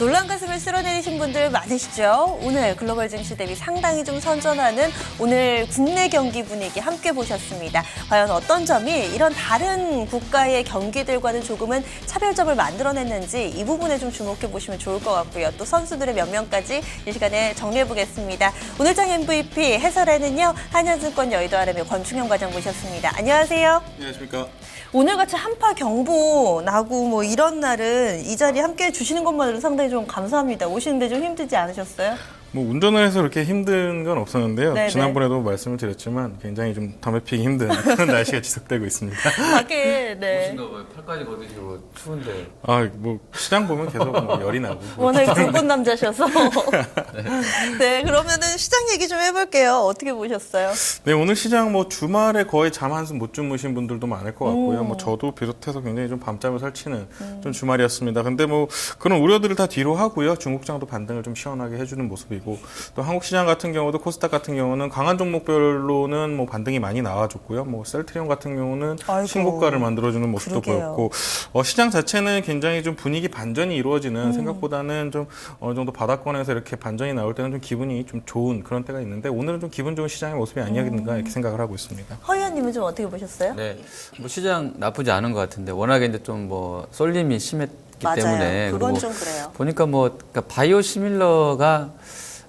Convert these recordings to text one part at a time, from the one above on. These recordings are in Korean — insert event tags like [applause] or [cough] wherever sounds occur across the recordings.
놀란 가슴을 쓸어내리신 분들 많으시죠? 오늘 글로벌 증시 대비 상당히 좀 선전하는 오늘 국내 경기 분위기 함께 보셨습니다. 과연 어떤 점이 이런 다른 국가의 경기들과는 조금은 차별점을 만들어냈는지 이 부분에 좀 주목해 보시면 좋을 것 같고요. 또 선수들의 몇 명까지 이 시간에 정리해 보겠습니다. 오늘장 MVP 해설에는요 한현증권 여의도 아름의 권충현 과장 모셨습니다. 안녕하세요. 안녕하십니까. 오늘같이 한파 경보 나고 뭐 이런 날은 이 자리 함께 해주시는 것만으로 상당히 좀 감사합니다. 오시는데 좀 힘들지 않으셨어요? 뭐 운전을 해서 그렇게 힘든 건 없었는데요. 네네. 지난번에도 말씀을 드렸지만 굉장히 좀 담배 피기 힘든 [laughs] 그런 날씨가 지속되고 있습니다. 밖에 네. 너 팔까지 걷으시고 추운데 아, 뭐 시장 보면 계속 뭐 열이 나고. [laughs] 워낙에 굵은 남자셔서. [laughs] 네, 그러면은 시장 얘기 좀 해볼게요. 어떻게 보셨어요? 네, 오늘 시장 뭐 주말에 거의 잠 한숨 못 주무신 분들도 많을 것 같고요. 뭐 저도 비롯해서 굉장히 좀 밤잠을 설치는 좀 주말이었습니다. 근데 뭐 그런 우려들을 다 뒤로 하고요. 중국장도 반등을 좀 시원하게 해주는 모습이 고 또 한국 시장 같은 경우도 코스닥 같은 경우는 강한 종목별로는 뭐 반등이 많이 나와줬고요. 뭐 셀트리온 같은 경우는 아이고. 신고가를 만들어주는 모습도 그러게요. 보였고 어, 시장 자체는 굉장히 좀 분위기 반전이 이루어지는 생각보다는 좀 어느 정도 바닥권에서 이렇게 반전이 나올 때는 좀 기분이 좀 좋은 그런 때가 있는데 오늘은 좀 기분 좋은 시장의 모습이 아니었는가 이렇게 생각을 하고 있습니다. 허위원님은 좀 어떻게 보셨어요? 네. 뭐 시장 나쁘지 않은 것 같은데 워낙에 이제 좀 뭐 쏠림이 심했기 맞아요. 때문에 그건 그리고 좀 그래요. 보니까 뭐 그러니까 바이오 시밀러가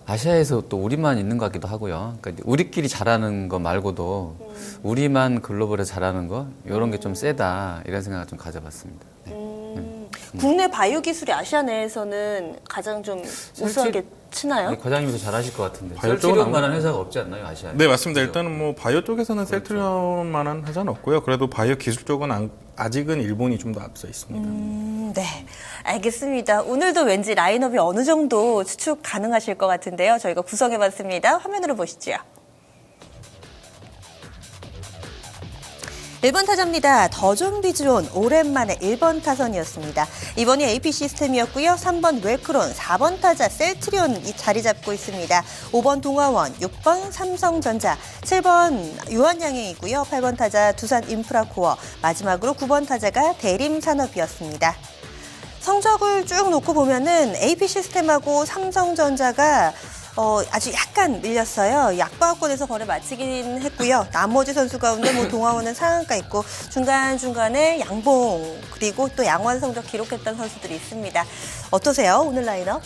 아시아에서 또 우리만 있는 것 같기도 하고요. 그러니까 우리끼리 잘하는 거 말고도 음. 우리만 글로벌에 잘하는 거 이런 게 좀 세다 이런 생각을 좀 가져봤습니다. 국내 바이오 기술이 아시아 내에서는 가장 좀 우수하게 치나요? 아니, 과장님도 잘하실 것 같은데 바이오 쪽은 셀트리온 만한 회사가 없지 않나요 아시아에? 네 맞습니다. 그죠? 일단은 뭐 바이오 쪽에서는 셀트리온 만한 회사는 없고요. 그래도 바이오 기술 쪽은 안- 아직은 일본이 좀 더 앞서 있습니다. 음, 네, 알겠습니다. 오늘도 왠지 라인업이 어느 정도 추측 가능하실 것 같은데요. 저희가 구성해봤습니다. 화면으로 보시죠. 1번 타자입니다. 더존 비즈온 오랜만에 1번 타선이었습니다. 이번이 AP 시스템이었고요. 3번 웰크론, 4번 타자 셀트리온이 자리 잡고 있습니다. 5번 동아원, 6번 삼성전자, 7번 유한양행이고요. 8번 타자 두산 인프라코어, 마지막으로 9번 타자가 대림산업이었습니다. 성적을 쭉 놓고 보면은 AP 시스템하고 삼성전자가 어, 아주 약간 밀렸어요. 약바권에서 거래 마치긴 했고요. 나머지 선수 가운데 뭐 동아원은 상한가 있고 중간중간에 양봉 그리고 또 양원 성적 기록했던 선수들이 있습니다. 어떠세요? 오늘 라인업?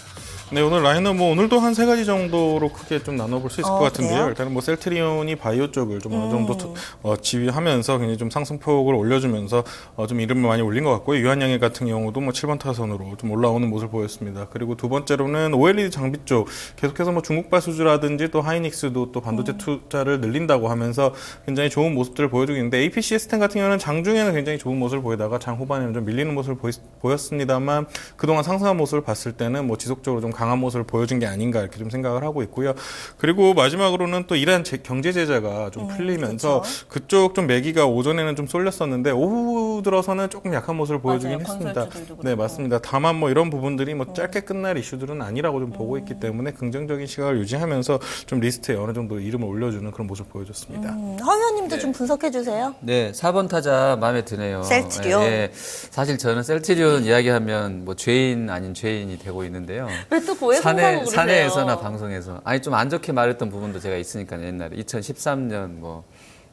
네 오늘 라인업 뭐 오늘도 한 세 가지 정도로 크게 좀 나눠볼 수 있을 어, 것 같은데요. 그래요? 일단은 뭐 셀트리온이 바이오 쪽을 좀 어느 정도 음. 어, 지휘하면서 굉장히 좀 상승폭을 올려주면서 어, 좀 이름을 많이 올린 것 같고요. 유한양의 같은 경우도 뭐 7번 타선으로 좀 올라오는 모습을 보였습니다. 그리고 두 번째로는 OLED 장비 쪽 계속해서 뭐 중국발 수주라든지 또 하이닉스도 또 반도체 음. 투자를 늘린다고 하면서 굉장히 좋은 모습들을 보여주고 있는데 AP 시스템 같은 경우는 장중에는 굉장히 좋은 모습을 보이다가 장 후반에는 좀 밀리는 모습을 보이, 보였습니다만 그동안 상승한 모습을 봤을 때는 뭐 지속적으로 좀 강한 모습을 보여준 게 아닌가 이렇게 좀 생각을 하고 있고요. 그리고 마지막으로는 또 이란 제- 경제 제재가 좀 풀리면서 그렇죠. 그쪽 좀 매기가 오전에는 좀 쏠렸었는데 오후 들어서는 조금 약한 모습을 보여주긴 맞아요. 했습니다. 네. 맞습니다. 다만 뭐 이런 부분들이 뭐 짧게 끝날 이슈들은 아니라고 좀 보고 있기 때문에 긍정적인 시각을 유지하면서 좀 리스트에 어느 정도 이름을 올려주는 그런 모습을 보여줬습니다. 음, 허위원님도 좀 분석해 주세요. 네, 4번 타자 마음에 드네요. 셀트리온. 예, 예. 사실 저는 셀트리온 이야기하면 뭐 죄인 아닌 죄인이 되고 있는데요. 왜또 고해 사내, 그러세요? 사내에서나 방송에서. 아니, 좀 안 좋게 말했던 부분도 제가 있으니까 옛날에. 2013년 뭐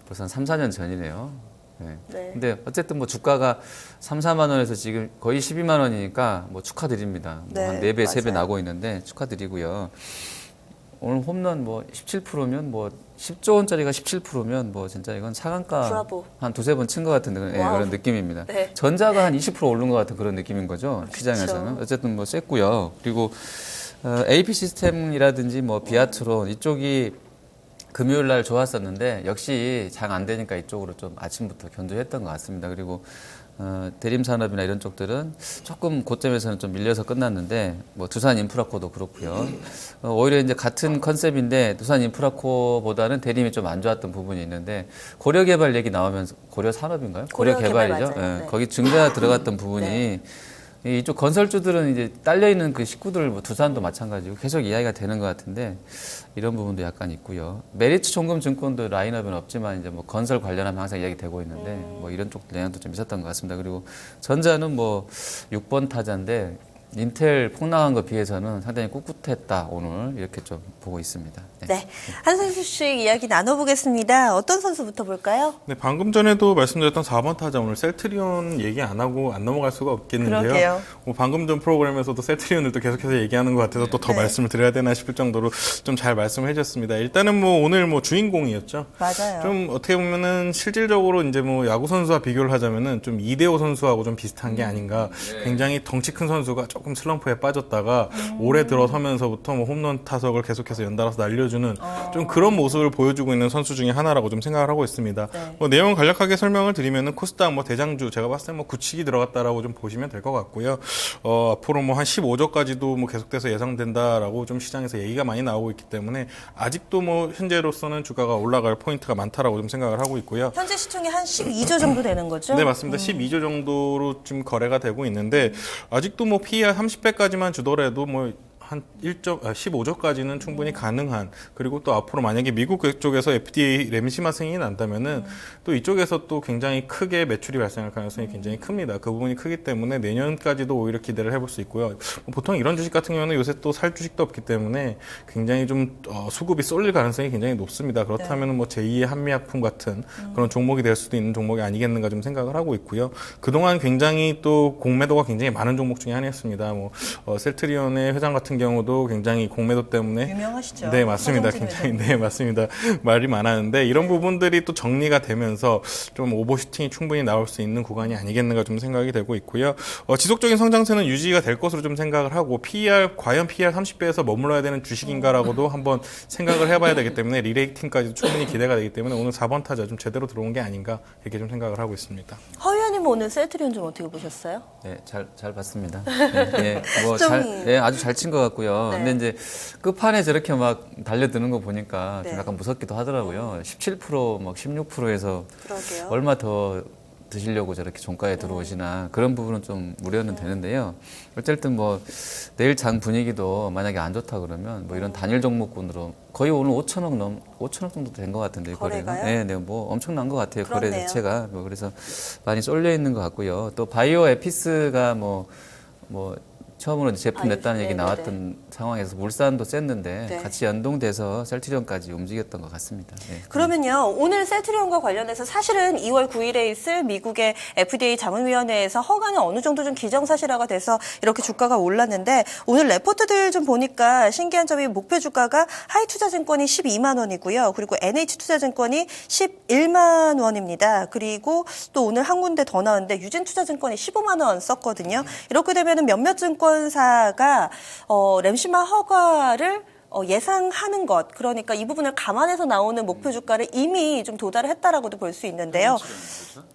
벌써 한 3, 4년 전이네요. 네. 네. 근데 어쨌든 뭐 주가가 3, 4만 원에서 지금 거의 12만 원이니까 뭐 축하드립니다. 네, 뭐한 4배, 3배 맞아요. 나고 있는데 축하드리고요. 오늘 홈런 뭐 17%면 뭐 10조 원짜리가 17%면 뭐 진짜 이건 브라보. 한 두세 번 친 것 같은 그런, 예. 그런 느낌입니다. 네. 전자가 한 20% 오른 것 같은 그런 느낌인 거죠. 시장에서는. 어쨌든 뭐 셌고요. 그리고 어, AP 시스템이라든지 뭐 비아트론 이쪽이 금요일 날 좋았었는데 역시 장 안 되니까 이쪽으로 좀 아침부터 견조했던 것 같습니다. 그리고 어, 대림 산업이나 이런 쪽들은 조금 고점에서는 좀 밀려서 끝났는데 뭐 두산 인프라코도 그렇고요. 어, 오히려 이제 같은 컨셉인데 두산 인프라코보다는 대림이 좀 안 좋았던 부분이 있는데 고려개발 얘기 나오면서 고려산업인가요? 고려개발 고려 개발이죠. 맞아요. 예, 네. 거기 증자 들어갔던 부분이 네. 이- 이쪽 건설주들은 이제 딸려 있는 그 식구들 뭐 두산도 마찬가지고 계속 이야기가 되는 것 같은데 이런 부분도 약간 있고요. 메리츠 종금증권도 라인업은 없지만 이제 뭐 건설 관련하면 항상 이야기 되고 있는데 음. 뭐 이런 쪽 영향도 좀 있었던 것 같습니다. 그리고 전자는 뭐 6번 타자인데 인텔 폭락한 거 비해서는 상당히 꿋꿋했다 오늘 이렇게 좀 보고 있습니다. 네. 네. 한 선수씩 이야기 나눠보겠습니다. 어떤 선수부터 볼까요? 네, 방금 전에도 말씀드렸던 4번 타자 오늘 셀트리온 얘기 안 하고 안 넘어갈 수가 없겠는데요. 그러게요. 뭐 방금 전 프로그램에서도 셀트리온을 또 계속해서 얘기하는 것 같아서 또더 네. 말씀을 드려야 되나 싶을 정도로 좀 잘 말씀을 해주셨습니다. 일단은 뭐 오늘 뭐 주인공이었죠. 맞아요. 좀 어떻게 보면은 실질적으로 이제 뭐 야구 선수와 비교를 하자면은 좀 이대호 선수하고 좀 비슷한 게 아닌가. 굉장히 덩치 큰 선수가 조금 슬럼프에 빠졌다가 올해 들어서면서부터 뭐 홈런 타석을 계속해서 연달아서 날려주는 좀 그런 모습을 보여주고 있는 선수 중에 하나라고 좀 생각을 하고 있습니다. 네. 뭐 내용 간략하게 설명을 드리면은 코스닥 뭐 대장주 제가 봤을 때뭐 굳히기 들어갔다라고 좀 보시면 될 것 같고요. 어, 앞으로 뭐 한 15조까지도 뭐 계속돼서 예상된다라고 좀 시장에서 얘기가 많이 나오고 있기 때문에 아직도 뭐 현재로서는 주가가 올라갈 포인트가 많다라고 좀 생각을 하고 있고요. 현재 시총이 한 12조 정도 되는 거죠? 네, 맞습니다. 12조 정도로 지금 거래가 되고 있는데 아직도 뭐 PER 30배까지만 주더라도 뭐 한 1조, 아, 15조까지는 충분히 가능한 그리고 또 앞으로 만약에 미국 쪽에서 FDA 램시마 승인이 난다면은 또 이쪽에서 또 굉장히 크게 매출이 발생할 가능성이 굉장히 큽니다. 그 부분이 크기 때문에 내년까지도 오히려 기대를 해볼 수 있고요. 뭐 보통 이런 주식 같은 경우는 요새 또 살 주식도 없기 때문에 굉장히 좀 어, 수급이 쏠릴 가능성이 굉장히 높습니다. 그렇다면 뭐 제2의 한미약품 같은 그런 종목이 될 수도 있는 종목이 아니겠는가 좀 생각을 하고 있고요. 그동안 굉장히 또 공매도가 굉장히 많은 종목 중에 하나였습니다. 뭐 어, 셀트리온의 회장 같은 경우도 굉장히 공매도 때문에 유명하시죠? 네, 맞습니다. 굉장히. 네, 맞습니다. 말이 많았는데 이런 부분들이 또 정리가 되면서 좀 오버슈팅이 충분히 나올 수 있는 구간이 아니겠는가 좀 생각이 되고 있고요. 어, 지속적인 성장세는 유지가 될 것으로 좀 생각을 하고 PER 과연 PER 30배에서 머물러야 되는 주식인가라고도 한번 생각을 해봐야 되기 때문에 리레이팅까지 충분히 기대가 되기 때문에 오늘 4번 타자 좀 제대로 들어온 게 아닌가 이렇게 좀 생각을 하고 있습니다. 허 의원님 오늘 셀트리온 좀 어떻게 보셨어요? 네, 잘, 잘 봤습니다. [laughs] 네, 예, 뭐 좀- 잘, 예, 아주 잘 친 것 같고 요. 네. 근데 이제 끝판에 저렇게 막 달려드는 거 보니까 좀 네. 약간 무섭기도 하더라고요. 17%, 막 16%에서 그러게요. 얼마 더 드시려고 저렇게 종가에 들어오시나 그런 부분은 좀 우려는 되는데요. 어쨌든 뭐 내일 장 분위기도 만약에 안 좋다 그러면 뭐 이런 단일 종목군으로 거의 오늘 5천억 넘 5천억 정도 된 것 같은데 거래가? 네, 네, 뭐 엄청난 것 같아요 거래 그렇네요. 자체가 뭐 그래서 많이 쏠려 있는 것 같고요. 또 바이오 에피스가 뭐뭐 처음으로 이제 제품 아, 냈다는 네, 얘기 네, 나왔던 상황에서 물산도 셌는데 네. 같이 연동돼서 셀트리온까지 움직였던 것 같습니다. 네. 그러면요, 오늘 셀트리온과 관련해서 사실은 2월 9일에 있을 미국의 FDA 자문위원회에서 허가는 어느 정도 좀 기정사실화가 돼서 이렇게 주가가 올랐는데 오늘 레포트들 좀 보니까 신기한 점이 목표 주가가 하이투자증권이 12만 원이고요. 그리고 NH투자증권이 11만 원입니다. 그리고 또 오늘 한 군데 더 나왔는데 유진투자증권이 15만 원 썼거든요. 이렇게 되면 몇몇 증권 사가 어, 램시마 허가를 어, 예상하는 것 그러니까 이 부분을 감안해서 나오는 목표 주가를 이미 좀 도달을 했다라고도 볼 수 있는데요.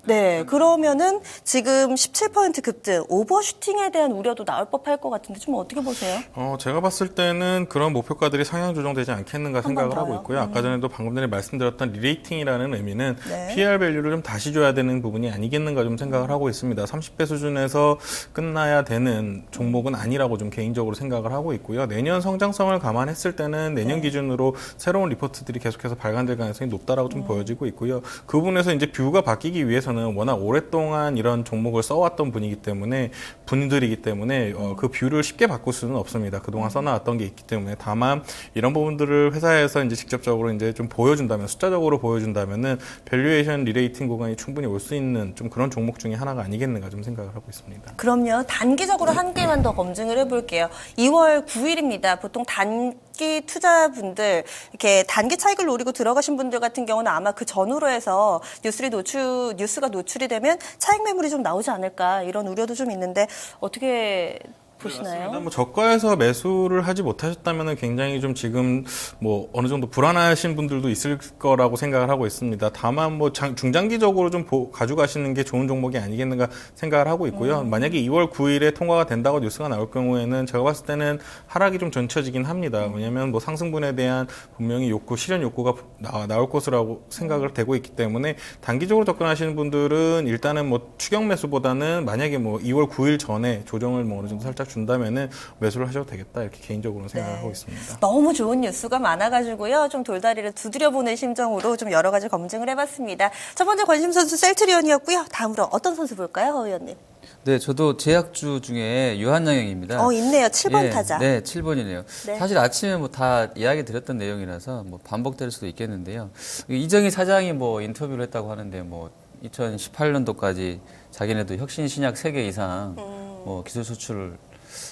네, 그러면은 지금 17% 급등, 오버슈팅에 대한 우려도 나올 법할 것 같은데 좀 어떻게 보세요? 어, 제가 봤을 때는 그런 목표가들이 상향 조정되지 않겠는가 생각을 번 하고? 있고요. 아까 전에도 방금 전에 말씀드렸던 리레이팅이라는 의미는 네. PR 밸류를 좀 다시 줘야 되는 부분이 아니겠는가 좀 생각을 하고 있습니다. 30배 수준에서 끝나야 되는 종목은 아니라고 좀 개인적으로 생각을 하고 있고요. 내년 성장성을 감안했을 때는 내년 기준으로 새로운 리포트들이 계속해서 발간될 가능성이 높다라고 좀 보여지고 있고요. 그 부분에서 이제 뷰가 바뀌기 위해서는 워낙 오랫동안 이런 종목을 써왔던 분이기 때문에 분들이기 때문에 어, 그 뷰를 쉽게 바꿀 수는 없습니다. 그동안 써나왔던 게 있기 때문에 다만 이런 부분들을 회사에서 이제 직접적으로 이제 좀 보여준다면 숫자적으로 보여준다면은 밸류에이션 리레이팅 구간이 충분히 올 수 있는 좀 그런 종목 중에 하나가 아니겠는가 좀 생각을 하고 있습니다. 그럼요. 단기적으로 한 개만 더 검증을 해볼게요. 2월 9일입니다. 보통 단기 투자분들 이렇게 단기 차익을 노리고 들어가신 분들 같은 경우는 아마 그 전후로 해서 뉴스리 노출 뉴스가 노출이 되면 차익 매물이 좀 나오지 않을까 이런 우려도 좀 있는데 어떻게 보시나요? 뭐 저가에서 매수를 하지 못하셨다면 굉장히 좀 지금 뭐 어느 정도 불안하신 분들도 있을 거라고 생각을 하고 있습니다. 다만 뭐 장- 중장기적으로 좀 보- 가져가시는 게 좋은 종목이 아니겠는가 생각을 하고 있고요. 만약에 2월 9일에 통과가 된다고 뉴스가 나올 경우에는 제가 봤을 때는 하락이 좀 전쳐지긴 합니다. 왜냐하면 뭐 상승분에 대한 분명히 욕구, 실현 욕구가 나, 나올 것이라고 생각을 되고 있기 때문에 단기적으로 접근하시는 분들은 일단은 뭐 추경 매수보다는 만약에 뭐 2월 9일 전에 조정을 뭐 어느 정도 살짝 준다면은 매수를 하셔도 되겠다 이렇게 개인적으로는 생각을 네. 하고 있습니다. 너무 좋은 뉴스가 많아가지고요. 좀 돌다리를 두드려보는 심정으로 좀 여러 가지 검증을 해봤습니다. 첫 번째 관심 선수 셀트리온이었고요. 다음으로 어떤 선수 볼까요, 허 의원님? 네, 저도 제약주 중에 유한양행입니다. 어, 있네요. 7번 예, 타자. 네, 7번이네요. 네. 사실 아침에 뭐 다 이야기 드렸던 내용이라서 뭐 반복될 수도 있겠는데요. 이정희 사장이 뭐 인터뷰를 했다고 하는데 뭐 2018년도까지 자기네도 혁신 신약 3개 이상 음. 뭐 기술 수출을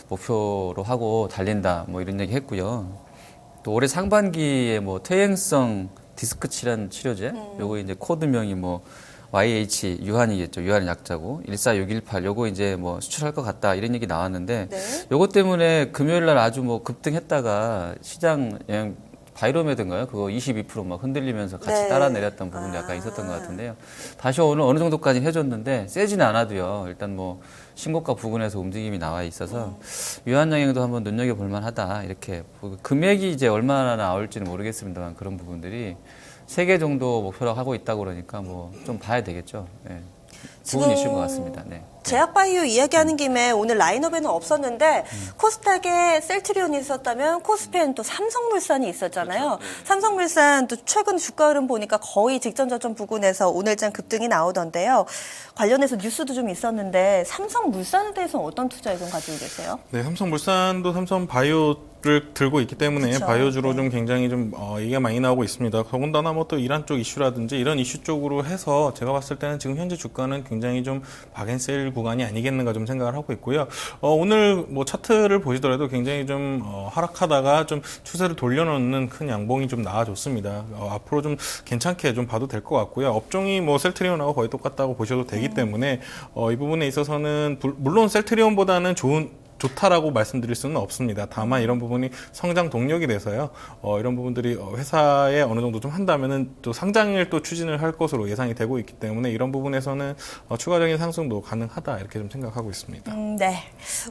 목표로 하고 달린다 뭐 이런 얘기 했고요. 또 올해 상반기에 뭐 퇴행성 디스크 칠환 치료제 음. 요거 이제 코드명이 뭐 YH 유한이겠죠. 유한 약자고 14618 요거 이제 뭐 수출할 것 같다 이런 얘기 나왔는데 네. 요것 때문에 금요일 날 아주 뭐 급등했다가 시장 그냥 바이로메드인가요? 그거 22%막 흔들리면서 같이 네. 따라 내렸던 부분이 아. 약간 있었던 것 같은데요. 다시 오늘 어느 정도까지 해줬는데 세지는 않아도요. 일단 뭐 신고가 부근에서 움직임이 나와 있어서 유한양행도 한번 눈여겨 볼 만하다 이렇게 금액이 이제 얼마나 나올지는 모르겠습니다만 그런 부분들이 세 개 정도 목표로 하고 있다고 그러니까 뭐 좀 봐야 되겠죠. 네. 좋은 이슈인 것 같습니다. 네. 제약바이오 이야기하는 김에 오늘 라인업에는 없었는데 코스닥에 셀트리온이 있었다면 코스피엔 또 삼성물산이 있었잖아요. 삼성물산 또 최근 주가 흐름 보니까 거의 직전 저점 부근에서 오늘장 급등이 나오던데요. 관련해서 뉴스도 좀 있었는데 삼성물산에 대해서는 어떤 투자 의견 가지고 계세요? 네, 삼성물산도 삼성 바이오 를 들고 있기 때문에 그쵸. 바이오주로 네. 좀 굉장히 좀 어, 얘기가 많이 나오고 있습니다. 더군다나 뭐 또 이란 쪽 이슈라든지 이런 이슈 쪽으로 해서 제가 봤을 때는 지금 현재 주가는 굉장히 좀 박앤셀 구간이 아니겠는가 좀 생각을 하고 있고요. 어, 오늘 뭐 차트를 보시더라도 굉장히 좀 어, 하락하다가 좀 추세를 돌려놓는 큰 양봉이 좀 나와줬습니다. 어, 앞으로 좀 괜찮게 좀 봐도 될 것 같고요. 업종이 뭐 셀트리온하고 거의 똑같다고 보셔도 되기 때문에 어, 이 부분에 있어서는 불- 물론 셀트리온보다는 좋은 좋다라고 말씀드릴 수는 없습니다. 다만 이런 부분이 성장 동력이 돼서요. 어, 이런 부분들이 어, 회사에 어느 정도 좀 한다면은 또 상장을 또 추진을 할 것으로 예상이 되고 있기 때문에 이런 부분에서는 어, 추가적인 상승도 가능하다 이렇게 좀 생각하고 있습니다. 음, 네.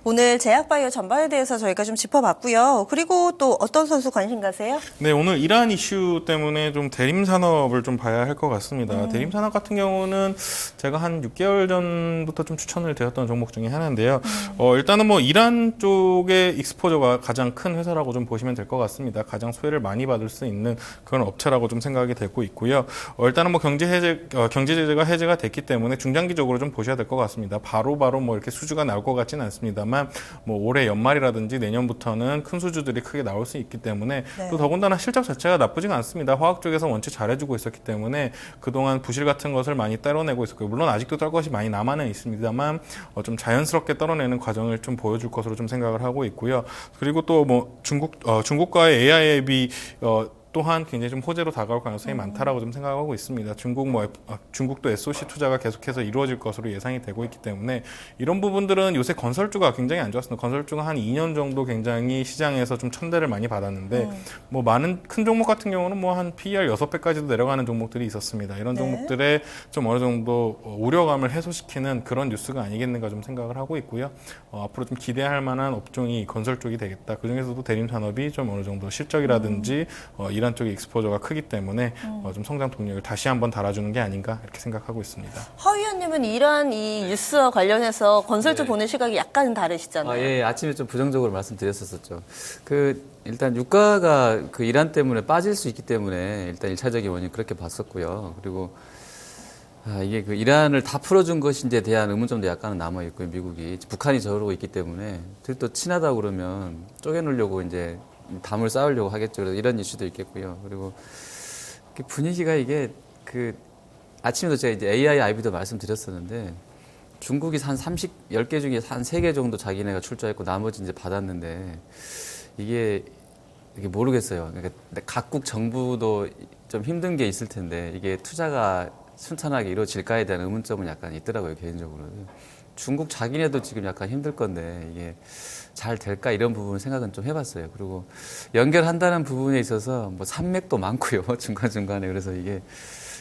오늘 제약바이오 전반에 대해서 저희가 좀 짚어봤고요. 그리고 또 어떤 선수 관심 가세요? 네, 오늘 이란 이슈 때문에 좀 대림 산업을 좀 봐야 할 것 같습니다. 대림 산업 같은 경우는 제가 한 6개월 전부터 좀 추천을 드렸던 종목 중에 하나인데요. 어, 일단은 뭐 이란 쪽의 익스포저가 가장 큰 회사라고 좀 보시면 될 것 같습니다. 가장 소외를 많이 받을 수 있는 그런 업체라고 좀 생각이 되고 있고요. 어, 일단은 뭐 경제 해제, 어, 경제 제재가 해제가 됐기 때문에 중장기적으로 좀 보셔야 될 것 같습니다. 바로 바로 뭐 이렇게 수주가 나올 것 같지는 않습니다만 뭐 올해 연말이라든지 내년부터는 큰 수주들이 크게 나올 수 있기 때문에 네. 또 더군다나 실적 자체가 나쁘지가 않습니다. 화학 쪽에서 원체 잘해주고 있었기 때문에 그동안 부실 같은 것을 많이 떨어내고 있었고요. 물론 아직도 떨 것이 많이 남아는 있습니다만 어, 좀 자연스럽게 떨어내는 과정을 좀 보여 줄 것으로 좀 생각을 하고 있고요. 그리고 또 뭐 중국 어, 중국과의 AI 앱이 어, 또한 굉장히 좀 호재로 다가올 가능성이 많다라고 좀 생각하고 있습니다. 중국 뭐 아, 중국도 SOC 투자가 계속해서 이루어질 것으로 예상이 되고 있기 때문에 이런 부분들은 요새 건설주가 굉장히 안 좋았습니다. 건설주가 한 2년 정도 굉장히 시장에서 좀 천대를 많이 받았는데 뭐 많은 큰 종목 같은 경우는 뭐 한 PER 6배까지도 내려가는 종목들이 있었습니다. 이런 네. 종목들의 좀 어느 정도 어, 우려감을 해소시키는 그런 뉴스가 아니겠는가 좀 생각을 하고 있고요. 어, 앞으로 좀 기대할 만한 업종이 건설 쪽이 되겠다. 그 중에서도 대림 산업이 좀 어느 정도 실적이라든지 어, 이란 쪽의 익스포저가 크기 때문에 어, 좀 성장 동력을 다시 한번 달아주는 게 아닌가 이렇게 생각하고 있습니다. 허 의원님은 이러한 이 뉴스와 관련해서 건설주 보는 시각이 약간 다르시잖아요. 아, 예, 아침에 좀 부정적으로 말씀드렸었죠. 그, 일단 유가가 그 이란 때문에 빠질 수 있기 때문에 일단 일차적인 원인 그렇게 봤었고요. 그리고 아, 이게 그 이란을 다 풀어준 것인지에 대한 의문점도 약간은 남아 있고요, 미국이. 북한이 저러고 있기 때문에. 또 친하다 그러면 쪼개놓으려고 이제 담을 쌓으려고 하겠죠. 그래서 이런 이슈도 있겠고요. 그리고 그 분위기가 이게 그 아침에도 제가 이제 AI, IB도 말씀드렸었는데 중국이 한 30, 10개 중에 한 3개 정도 자기네가 출자했고 나머지 이제 받았는데 이게 이게 모르겠어요. 그러니까 각국 정부도 좀 힘든 게 있을 텐데 이게 투자가 순탄하게 이루어질까에 대한 의문점은 약간 있더라고요, 개인적으로. 중국 자기네도 지금 약간 힘들 건데 이게 잘 될까 이런 부분 생각은 좀 해봤어요. 그리고 연결한다는 부분에 있어서 뭐 산맥도 많고요, [laughs] 중간 중간에. 그래서 이게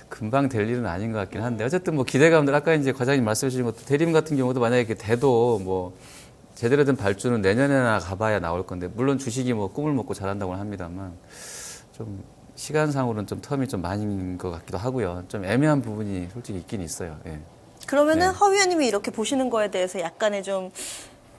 금방 될 일은 아닌 것 같긴 한데 어쨌든 뭐 기대감들 아까 이제 과장님 말씀해 주신 것도 대림 같은 경우도 만약에 이렇게 돼도 뭐 제대로 된 발주는 내년에나 가봐야 나올 건데 물론 주식이 뭐 꿈을 먹고 잘한다고는 합니다만 좀 시간상으로는 좀 텀이 좀 많은 것 같기도 하고요. 좀 애매한 부분이 솔직히 있긴 있어요. 예. 그러면은 네. 허 의원님이 이렇게 보시는 거에 대해서 약간의 좀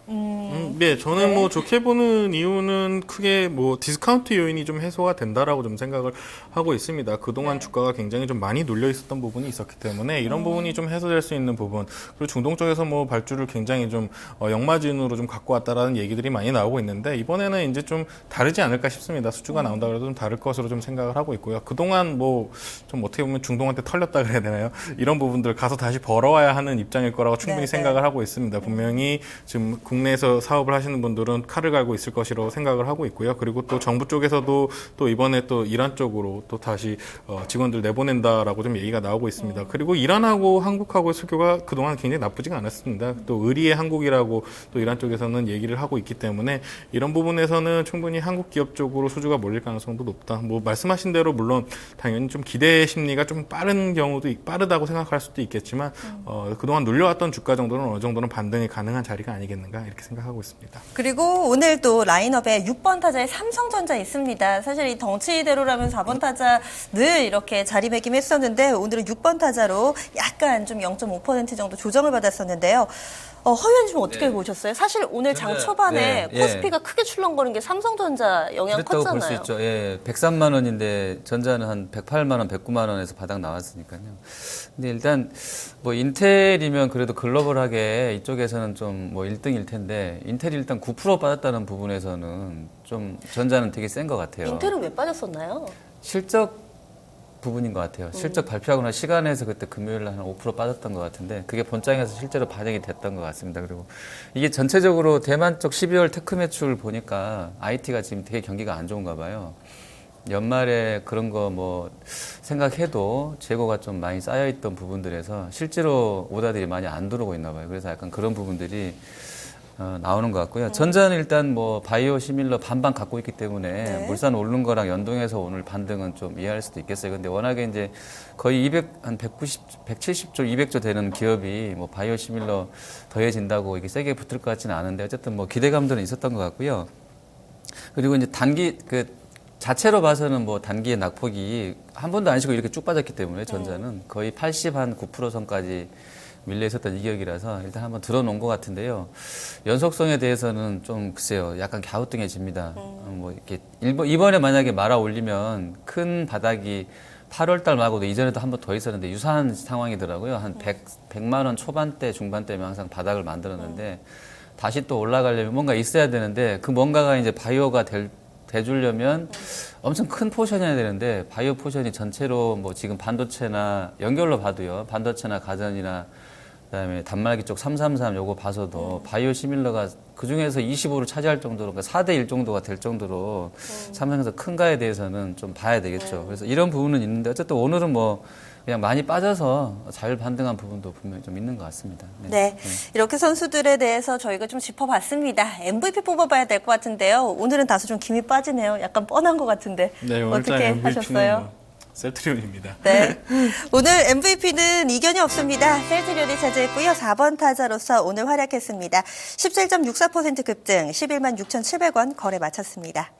음, 네, 저는 뭐 좋게 보는 이유는 크게 뭐 디스카운트 요인이 좀 해소가 된다라고 좀 생각을 하고 있습니다. 그동안 주가가 굉장히 좀 많이 눌려 있었던 부분이 있었기 때문에 이런 부분이 좀 해소될 수 있는 부분 그리고 중동 쪽에서 뭐 발주를 굉장히 좀 어, 역마진으로 좀 갖고 왔다라는 얘기들이 많이 나오고 있는데 이번에는 이제 좀 다르지 않을까 싶습니다. 수주가 나온다 그래도 좀 다를 것으로 좀 생각을 하고 있고요. 그동안 뭐 좀 어떻게 보면 중동한테 털렸다 그래야 되나요? 이런 부분들 가서 다시 벌어와야 하는 입장일 거라고 충분히 네, 생각을 하고 있습니다. 분명히 지금 국내에서 사업을 하시는 분들은 칼을 갈고 있을 것이라고 생각을 하고 있고요. 그리고 또 정부 쪽에서도 또 이번에 또 이란 쪽으로 또 다시 어, 직원들 내보낸다라고 좀 얘기가 나오고 있습니다. 그리고 이란하고 한국하고의 수교가 그동안 굉장히 나쁘지가 않았습니다. 또 의리의 한국이라고 또 이란 쪽에서는 얘기를 하고 있기 때문에 이런 부분에서는 충분히 한국 기업 쪽으로 수주가 몰릴 가능성도 높다. 뭐 말씀하신 대로 물론 당연히 좀 기대 심리가 좀 빠른 경우도 있- 빠르다고 생각할 수도 있겠지만 어, 그동안 눌려왔던 주가 정도는 어느 정도는 반등이 가능한 자리가 아니겠는가 이렇게 생각하고 있습니다. 그리고 오늘 또 라인업에 6번 타자에 삼성전자 있습니다. 사실 이 덩치대로라면 4번 타자 늘 이렇게 자리매김했었는데 오늘은 6번 타자로 약간 좀 0.5% 정도 조정을 받았었는데요. 어, 허위원 좀 어떻게 보셨어요? 사실 오늘 장 초반에 네, 예. 코스피가 크게 출렁거린 게 삼성전자 영향 그랬다고 볼수 컸잖아요. 있죠. 예, 103만 원인데 전자는 한 108만 원, 109만 원에서 바닥 나왔으니까요. 근데 일단 뭐 인텔이면 그래도 글로벌하게 이쪽에서는 좀 뭐 1등일 텐데 인텔이 일단 9% 빠졌다는 부분에서는 좀 전자는 되게 센 것 같아요. 인텔은 왜 빠졌었나요? 실적 부분인 것 같아요. 실적 발표하고 나 시간에서 그때 금요일 날 한 5% 빠졌던 것 같은데 그게 본장에서 실제로 반영이 됐던 것 같습니다. 그리고 이게 전체적으로 대만 쪽 12월 테크 매출 보니까 IT가 지금 되게 경기가 안 좋은가 봐요. 연말에 그런 거 뭐 생각해도 재고가 좀 많이 쌓여 있던 부분들에서 실제로 오다들이 많이 안 들어오고 있나 봐요. 그래서 약간 그런 부분들이 어, 나오는 것 같고요. 전자는 일단 뭐 바이오 시밀러 반반 갖고 있기 때문에 네. 물산 오르는 거랑 연동해서 오늘 반등은 좀 이해할 수도 있겠어요. 근데 워낙에 이제 거의 200, 한 190, 170조, 200조 되는 기업이 뭐 바이오 시밀러 더해진다고 이게 세게 붙을 것 같지는 않은데 어쨌든 뭐 기대감들은 있었던 것 같고요. 그리고 이제 단기 그 자체로 봐서는 뭐 단기의 낙폭이 한 번도 안 쉬고 이렇게 쭉 빠졌기 때문에 전자는 거의 80 한 9% 선까지 밀려 있었던 이격이라서 일단 한번 들어놓은 것 같은데요. 연속성에 대해서는 좀 글쎄요, 약간 갸우뚱해집니다. 어, 뭐 이렇게 일본, 이번에 만약에 말아 올리면 큰 바닥이 8월 달 말고도 이전에도 한 번 더 있었는데 유사한 상황이더라고요. 한 100, 100만 원 초반대, 중반대면 항상 바닥을 만들었는데 다시 또 올라가려면 뭔가 있어야 되는데 그 뭔가가 이제 바이오가 될, 돼주려면 엄청 큰 포션이어야 되는데 바이오 포션이 전체로 뭐 지금 반도체나 연결로 봐도요. 반도체나 가전이나 그다음에 단말기 쪽 333 요거 봐서도 바이오 시밀러가 그 중에서 25를 차지할 정도로 그러니까 4대 1 정도가 될 정도로 삼성에서 큰가에 대해서는 좀 봐야 되겠죠. 그래서 이런 부분은 있는데 어쨌든 오늘은 뭐 그냥 많이 빠져서 잘 반등한 부분도 분명히 좀 있는 것 같습니다. 네. 이렇게 선수들에 대해서 저희가 좀 짚어봤습니다. MVP 뽑아봐야 될 것 같은데요. 오늘은 다소 좀 김이 빠지네요. 약간 뻔한 것 같은데. 네, 오늘 어떻게 하셨어요? 셀트리온입니다. 네. 오늘 MVP는 이견이 없습니다. 셀트리온이 차지했고요. 4번 타자로서 오늘 활약했습니다. 17.64% 급등, 11만 6,700원 거래 마쳤습니다.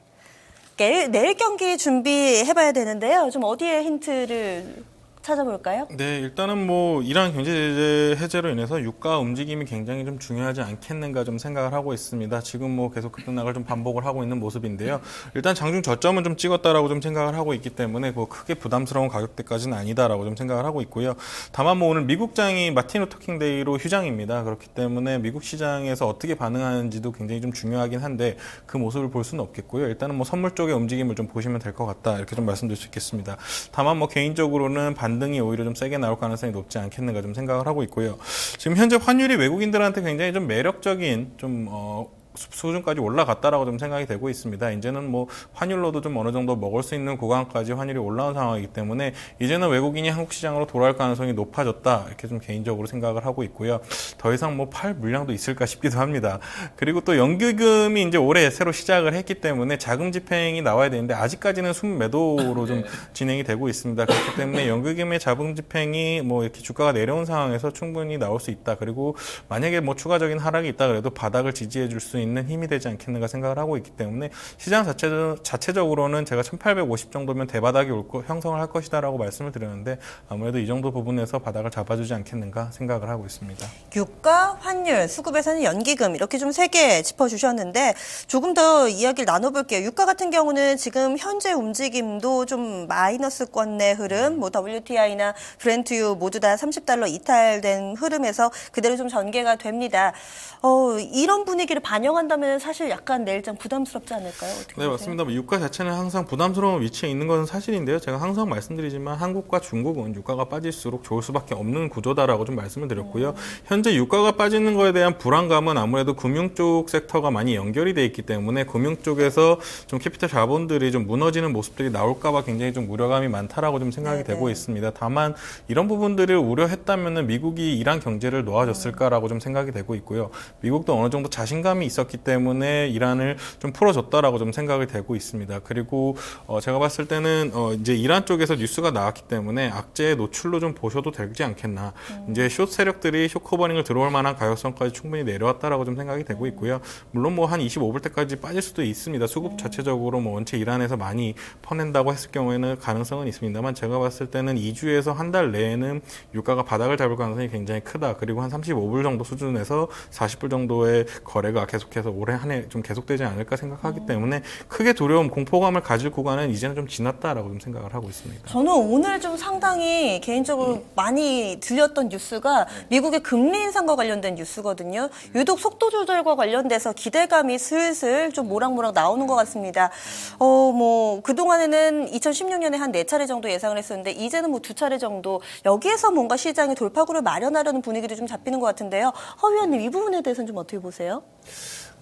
내일, 내일 경기 준비해봐야 되는데요. 좀 어디에 힌트를 찾아볼까요? 네, 일단은 뭐 이란 경제 제재 해제로 인해서 유가 움직임이 굉장히 좀 중요하지 않겠는가 좀 생각을 하고 있습니다. 지금 뭐 계속 급등락을 좀 반복을 하고 있는 모습인데요. 일단 장중 저점은 좀 찍었다라고 좀 생각을 하고 있기 때문에 뭐 크게 부담스러운 가격대까지는 아니다라고 좀 생각을 하고 있고요. 다만 뭐 오늘 미국장이 마틴 루터킹 데이로 휴장입니다. 그렇기 때문에 미국 시장에서 어떻게 반응하는지도 굉장히 좀 중요하긴 한데 그 모습을 볼 수는 없겠고요. 일단은 뭐 선물 쪽의 움직임을 좀 보시면 될 것 같다 이렇게 좀 말씀드릴 수 있겠습니다. 다만 뭐 개인적으로는 반 등이 오히려 좀 세게 나올 가능성이 높지 않겠는가 좀 생각을 하고 있고요. 지금 현재 환율이 외국인들한테 굉장히 좀 매력적인 좀 어, 수- 수준까지 올라갔다라고 좀 생각이 되고 있습니다. 이제는 뭐 환율로도 좀 어느 정도 먹을 수 있는 구간까지 환율이 올라온 상황이기 때문에 이제는 외국인이 한국 시장으로 돌아올 가능성이 높아졌다 이렇게 좀 개인적으로 생각을 하고 있고요. 더 이상 뭐 팔 물량도 있을까 싶기도 합니다. 그리고 또 연기금이 이제 올해 새로 시작을 했기 때문에 자금 집행이 나와야 되는데 아직까지는 순매도로 좀 [laughs] 진행이 되고 있습니다. 그렇기 때문에 연기금의 자금 집행이 뭐 이렇게 주가가 내려온 상황에서 충분히 나올 수 있다. 그리고 만약에 뭐 추가적인 하락이 있다 그래도 바닥을 지지해 줄 수 있는 힘이 되지 않겠는가 생각을 하고 있기 때문에 시장 자체, 자체적 으로는 제가 1850 정도면 대바닥이 올 거, 형성을 할 것이다라고 말씀을 드렸는데 아무래도 이 정도 부분에서 바닥을 잡아주지 않겠는가 생각을 하고 있습니다. 유가, 환율, 수급에서는 연기금 이렇게 좀 세 개 짚어주셨는데 조금 더 이야기를 나눠볼게요. 유가 같은 경우는 지금 현재 움직임도 좀 마이너스권 내 흐름, 뭐 WTI나 브렌트유 모두 다 30달러 이탈된 흐름에서 그대로 좀 전개가 됩니다. 어, 이런 분위기를 반영 한다면 사실 약간 내일장 부담스럽지 않을까요? 어떻게 네, 보세요? 맞습니다. 뭐 유가 자체는 항상 부담스러운 위치에 있는 것은 사실인데요. 제가 항상 말씀드리지만 한국과 중국은 유가가 빠질수록 좋을 수밖에 없는 구조다라고 좀 말씀을 드렸고요. 현재 유가가 빠지는 거에 대한 불안감은 아무래도 금융 쪽 섹터가 많이 연결이 돼 있기 때문에 금융 쪽에서 좀 캐피탈 자본들이 좀 무너지는 모습들이 나올까봐 굉장히 좀 우려감이 많다라고 좀 생각이 네네. 되고 있습니다. 다만 이런 부분들을 우려했다면은 미국이 이란 경제를 놓아줬을까라고 좀 생각이 되고 있고요. 미국도 어느 정도 자신감이 있었 기 때문에 이란을 좀 풀어줬다라고 좀 생각이 되고 있습니다. 그리고 어 제가 봤을 때는 어 이제 이란 쪽에서 뉴스가 나왔기 때문에 악재의 노출로 좀 보셔도 되지 않겠나. 이제 숏 세력들이 숏 커버링을 들어올 만한 가격선까지 충분히 내려왔다라고 좀 생각이 되고 있고요. 물론 뭐 한 25불 때까지 빠질 수도 있습니다. 수급 자체적으로 뭐 원체 이란에서 많이 퍼낸다고 했을 경우에는 가능성은 있습니다만 제가 봤을 때는 2주에서 한 달 내에는 유가가 바닥을 잡을 가능성이 굉장히 크다. 그리고 한 35불 정도 수준에서 40불 정도의 거래가 계속 해서 올해 한 해 좀 계속되지 않을까 생각하기 때문에 크게 두려움, 공포감을 가질 구간은 이제는 좀 지났다라고 좀 생각을 하고 있습니다. 저는 오늘 좀 상당히 개인적으로 많이 들렸던 뉴스가 미국의 금리 인상과 관련된 뉴스거든요. 유독 속도 조절과 관련돼서 기대감이 슬슬 좀 모락모락 나오는 것 같습니다. 어, 뭐, 그동안에는 2016년에 한 네 차례 정도 예상을 했었는데, 이제는 뭐 두 차례 정도, 여기에서 뭔가 시장의 돌파구를 마련하려는 분위기도 좀 잡히는 것 같은데요. 허 위원님, 이 부분에 대해서는 좀 어떻게 보세요?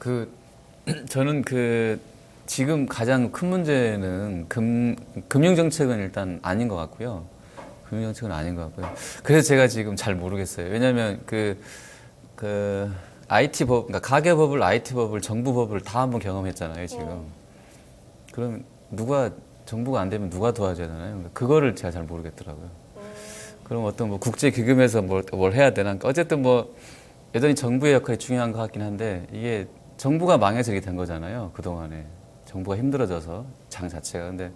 그 [clears throat] 저는 그 지금 가장 큰 문제는 금 금융 정책은 일단 아닌 것 같고요. 금융 정책은 아닌 것 같고요. 그래서 제가 지금 잘 모르겠어요. 왜냐하면 그 그 IT 법, 그러니까 가계 법을, IT 법을, 정부 법을 다 한번 경험했잖아요. 지금. 그럼 누가 정부가 안 되면 누가 도와줘야 되나요? 그거를 제가 잘 모르겠더라고요. 그럼 어떤 뭐 국제 기금에서 뭘, 뭘 해야 되나? 그러니까 어쨌든 뭐 여전히 정부의 역할이 중요한 것 같긴 한데 이게 정부가 망해서 이렇게 된 거잖아요. 그동안에. 정부가 힘들어져서 장 자체가. 근데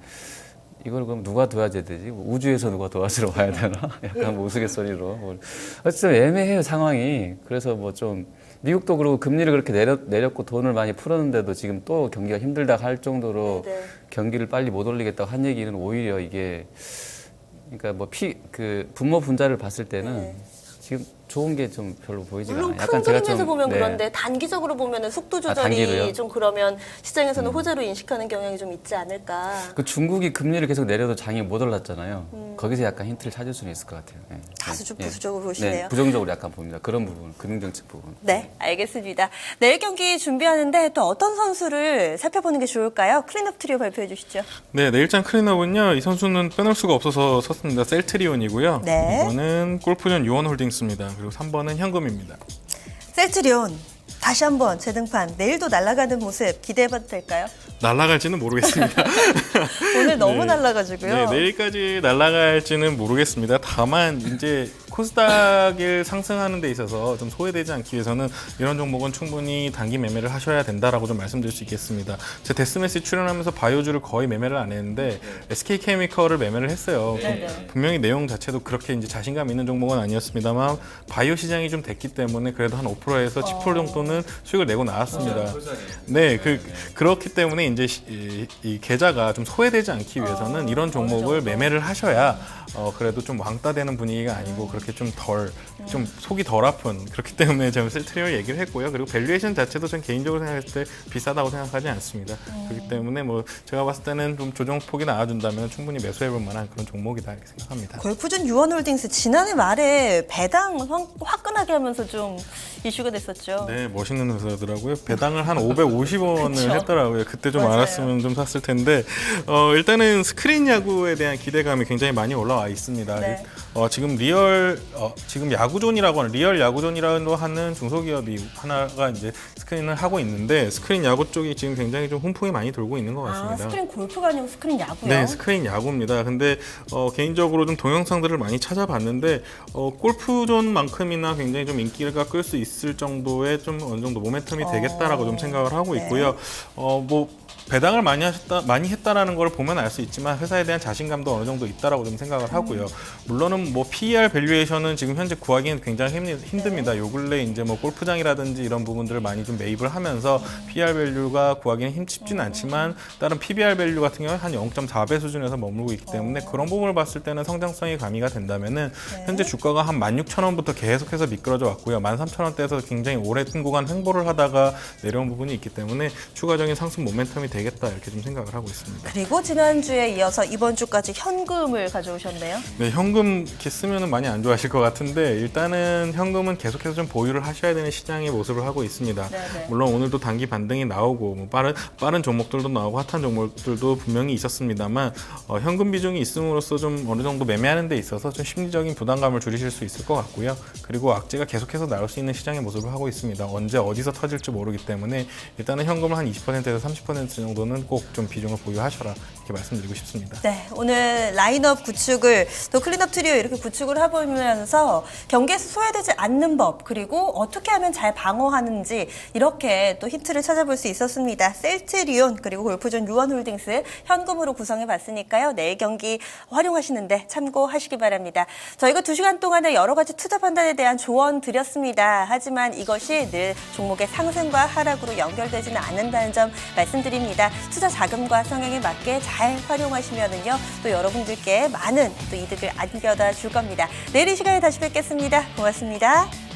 이걸 그럼 누가 도와줘야 되지? 뭐 우주에서 누가 도와주러 와야 되나? [laughs] 약간 뭐 우스갯소리로. 뭐 어쨌든 애매해요, 상황이. 그래서 뭐 좀 미국도 그러고 금리를 그렇게 내렸, 내렸고 돈을 많이 풀었는데도 지금 또 경기가 힘들다 할 정도로 네, 네. 경기를 빨리 못 올리겠다고 한 얘기는 오히려 이게 그러니까 뭐 피 그 분모 분자를 봤을 때는 네. 지금 좋은 게 좀 별로 보이지가 물론 않아요. 큰 그림에서 좀, 보면 네. 그런데 단기적으로 보면 속도 조절이 단기로요? 음. 좀 그러면 시장에서는 호재로 인식하는 경향이 좀 있지 않을까. 그 중국이 금리를 계속 내려도 장이 못 올랐잖아요. 거기서 약간 힌트를 찾을 수는 있을 것 같아요. 네. 음. 다소 좀 네. 부수적으로 네, 보시네요. 부정적으로 약간 봅니다. 그런 부분, 금융정책 부분. 네, 알겠습니다. 내일 경기 준비하는데 또 어떤 선수를 살펴보는 게 좋을까요? 클린업 트리오 발표해 주시죠. 네, 내일장 클린업은요. 이 선수는 빼놓을 수가 없어서 섰습니다. 셀트리온이고요. 네. 2번은 골프전 유원홀딩스입니다. 그리고 3번은 현금입니다. 셀트리온 다시 한번 재등판 내일도 날아가는 모습 기대해봐도 될까요? 날아갈지는 모르겠습니다. [laughs] 오늘 너무 네. 날아가지고요. 네, 내일까지 날아갈지는 모르겠습니다. 다만 이제 코스닥을 상승하는 데 있어서 좀 소외되지 않기 위해서는 이런 종목은 충분히 단기 매매를 하셔야 된다라고 좀 말씀드릴 수 있겠습니다. 제 데스매시 출연하면서 바이오주를 거의 매매를 안 했는데 SK 케미컬을 매매를 했어요. 네 네. 분명히 내용 자체도 그렇게 이제 자신감 있는 종목은 아니었습니다만 바이오 시장이 좀 됐기 때문에 그래도 한 5%에서 10% 정도는 수익을 내고 나왔습니다. 네, 그 그렇기 때문에 이제 시- 이, 이 계좌가 좀 소외되지 않기 위해서는 이런 종목을 매매를 하셔야 어 그래도 좀 왕따되는 분위기가 아니고 그렇게 좀 덜 좀 속이 덜 아픈 그렇기 때문에 저는 셀트리온 얘기를 했고요. 그리고 밸류에이션 자체도 전 개인적으로 생각했을 때 비싸다고 생각하지 않습니다. 그렇기 때문에 뭐 제가 봤을 때는 좀 조정폭이 나와준다면 충분히 매수해볼 만한 그런 종목이다 이렇게 생각합니다. 골프전 유원홀딩스 지난해 말에 배당 황- 화끈하게 하면서 좀 이슈가 됐었죠. 네, 멋있는 회사더라고요. 배당을 한 550원을 [laughs] 그쵸. 했더라고요. 그때 좀 맞아요. 알았으면 좀 샀을 텐데, 어, 일단은 스크린 야구에 대한 기대감이 굉장히 많이 올라와 있습니다. 네. 어, 지금 리얼 어, 지금 야구존이라고 하는 리얼 야구존이라고 하는 중소기업이 하나가 이제 스크린을 하고 있는데 스크린 야구 쪽이 지금 굉장히 좀 훈풍이 많이 돌고 있는 것 아, 같습니다. 스크린 골프가 아니고 스크린 야구요? 네, 스크린 야구입니다. 근데 어, 개인적으로 좀 동영상들을 많이 찾아봤는데 어, 골프존만큼이나 굉장히 좀 인기가 끌 수 있을 정도의 좀 어느 정도 모멘텀이 되겠다라고 좀 생각을 하고 네. 있고요. 어, 뭐 배당을 많이 하셨다 많이 했다라는 걸 보면 알 수 있지만 회사에 대한 자신감도 어느 정도 있다라고 좀 생각을 하고요. 물론은 뭐 PER 밸류에이션은 지금 현재 구하기는 굉장히 힘- 힘듭니다. 요 근래 이제 뭐 골프장이라든지 이런 부분들을 많이 좀 매입을 하면서 PER 밸류가 구하기는 힘 쉽지는 않지만 다른 PBR 밸류 같은 경우는 한 0.4배 수준에서 머물고 있기 때문에 그런 부분을 봤을 때는 성장성이 가미가 된다면은 현재 주가가 한 16,000원부터 계속해서 미끄러져 왔고요. 13,000원대에서 굉장히 오랜 구간 횡보를 하다가 내려온 부분이 있기 때문에 추가적인 상승 모멘텀이 되겠다 이렇게 좀 생각을 하고 있습니다. 그리고 지난주에 이어서 이번 주까지 현금을 가져오셨네요. 네, 현금 이렇게 쓰면은 많이 안 좋아하실 것 같은데 일단은 현금은 계속해서 좀 보유를 하셔야 되는 시장의 모습을 하고 있습니다. 네네. 물론 오늘도 단기 반등이 나오고 뭐 빠른 빠른 종목들도 나오고 핫한 종목들도 분명히 있었습니다만 어, 현금 비중이 있음으로써 좀 어느 정도 매매하는 데 있어서 좀 심리적인 부담감을 줄이실 수 있을 것 같고요. 그리고 악재가 계속해서 나올 수 있는 시장의 모습을 하고 있습니다. 언제 어디서 터질지 모르기 때문에 일단은 현금을 한 20%에서 30% 정도는 꼭 좀 비중을 보유하셔라 이렇게 말씀드리고 싶습니다. 네, 오늘 라인업 구축을 또 클린업 트리오 이렇게 구축을 해보면서 경기에서 소외되지 않는 법 그리고 어떻게 하면 잘 방어하는지 이렇게 또 힌트를 찾아볼 수 있었습니다. 셀트리온 그리고 골프존 유원홀딩스 현금으로 구성해봤으니까요. 내일 경기 활용하시는데 참고하시기 바랍니다. 저희가 두 시간 동안에 여러 가지 투자 판단에 대한 조언 드렸습니다. 하지만 이것이 늘 종목의 상승과 하락으로 연결되지는 않는다는 점 말씀드립 니다. 투자 자금과 성향에 맞게 잘 활용하시면은요, 또 여러분들께 많은 또 이득을 안겨다 줄 겁니다. 내일 이 시간에 다시 뵙겠습니다. 고맙습니다.